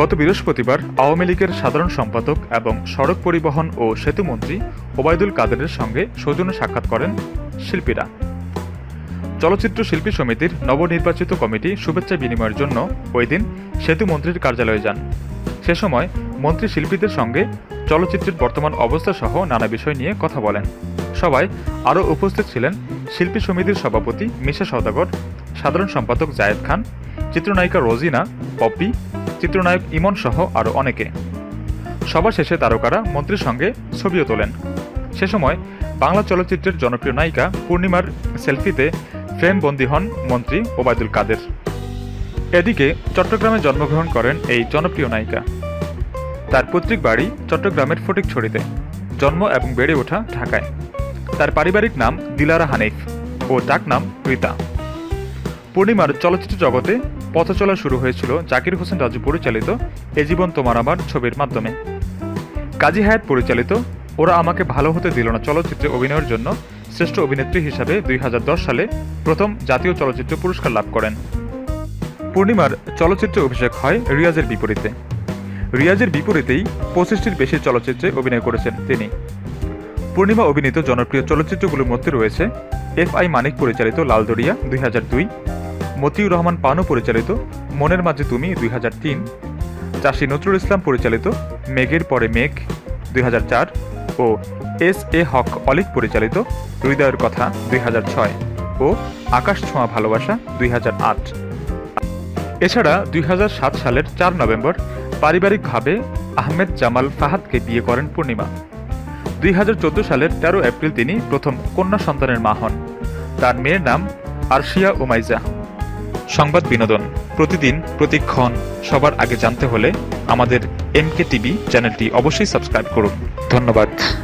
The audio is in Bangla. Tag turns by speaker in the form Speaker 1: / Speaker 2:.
Speaker 1: গত বৃহস্পতিবার আওয়ামী লীগের সাধারণ সম্পাদক এবং সড়ক পরিবহন ও সেতুমন্ত্রী ওবায়দুল কাদেরের সঙ্গে সৌজন্য সাক্ষাৎ করেন শিল্পীরা চলচ্চিত্র শিল্পী সমিতির নবনির্বাচিত কমিটি শুভেচ্ছা বিনিময়ের জন্য ওই দিন সেতুমন্ত্রীর কার্যালয়ে যান সে সময় মন্ত্রী শিল্পীদের সঙ্গে চলচ্চিত্রের বর্তমান অবস্থা সহ নানা বিষয় নিয়ে কথা বলেন সবাই আরও উপস্থিত ছিলেন শিল্পী সমিতির সভাপতি মিশা সওদাগর সাধারণ সম্পাদক জায়েদ খান চিত্রনায়িকা রোজিনা পপি চিত্রনায়ক ইমন সহ আরও অনেকে সবার শেষে তারকারা মন্ত্রীর সঙ্গে ছবিও তোলেন সে সময় বাংলা চলচ্চিত্রের জনপ্রিয় নায়িকা পূর্ণিমার সেলফিতে ফ্রেম বন্দী হন মন্ত্রী ওবায়দুল কাদের এদিকে চট্টগ্রামে জন্মগ্রহণ করেন এই জনপ্রিয় নায়িকা তার পৈতৃক বাড়ি চট্টগ্রামের ফটিকছড়িতে জন্ম এবং বেড়ে ওঠা ঢাকায় তার পারিবারিক নাম দিলারা হানিফ ও ডাক নাম রীতা পূর্ণিমার চলচ্চিত্র জগতে পথ চলা শুরু হয়েছিল জাকির হোসেন রাজু পরিচালিত এ জীবন তোমার আমার ছবির মাধ্যমে কাজী হায়াত পরিচালিত ওরা আমাকে ভালো হতে দিল না চলচ্চিত্রে অভিনয়ের জন্য শ্রেষ্ঠ অভিনেত্রী হিসাবে দুই সালে প্রথম জাতীয় চলচ্চিত্র পুরস্কার লাভ করেন পূর্ণিমার চলচ্চিত্রে অভিষেক হয় রিয়াজের বিপরীতে রিয়াজের বিপরীতেই পঁচিশটির বেশি চলচ্চিত্রে অভিনয় করেছেন তিনি পূর্ণিমা অভিনীত জনপ্রিয় চলচ্চিত্রগুলোর মধ্যে রয়েছে এফ আই মানিক পরিচালিত লালদরিয়া দুই মতিউর রহমান পানু পরিচালিত মনের মাঝে তুমি দুই হাজার তিন চাষি নজরুল ইসলাম পরিচালিত মেঘের পরে মেঘ দুই হাজার চার ও এস এ হক অলিক পরিচালিত হৃদয়ের কথা দুই হাজার ছয় ও আকাশ ছোঁয়া ভালোবাসা দুই হাজার আট এছাড়া দুই হাজার সাত সালের চার নভেম্বর পারিবারিকভাবে আহমেদ জামাল ফাহাদকে বিয়ে করেন পূর্ণিমা দুই হাজার চোদ্দ সালের তেরো এপ্রিল তিনি প্রথম কন্যা সন্তানের মা হন তার মেয়ের নাম আরশিয়া ওমাইজা সংবাদ বিনোদন প্রতিদিন প্রতিক্ষণ সবার আগে জানতে হলে আমাদের এমকে টিভি চ্যানেলটি অবশ্যই সাবস্ক্রাইব করুন ধন্যবাদ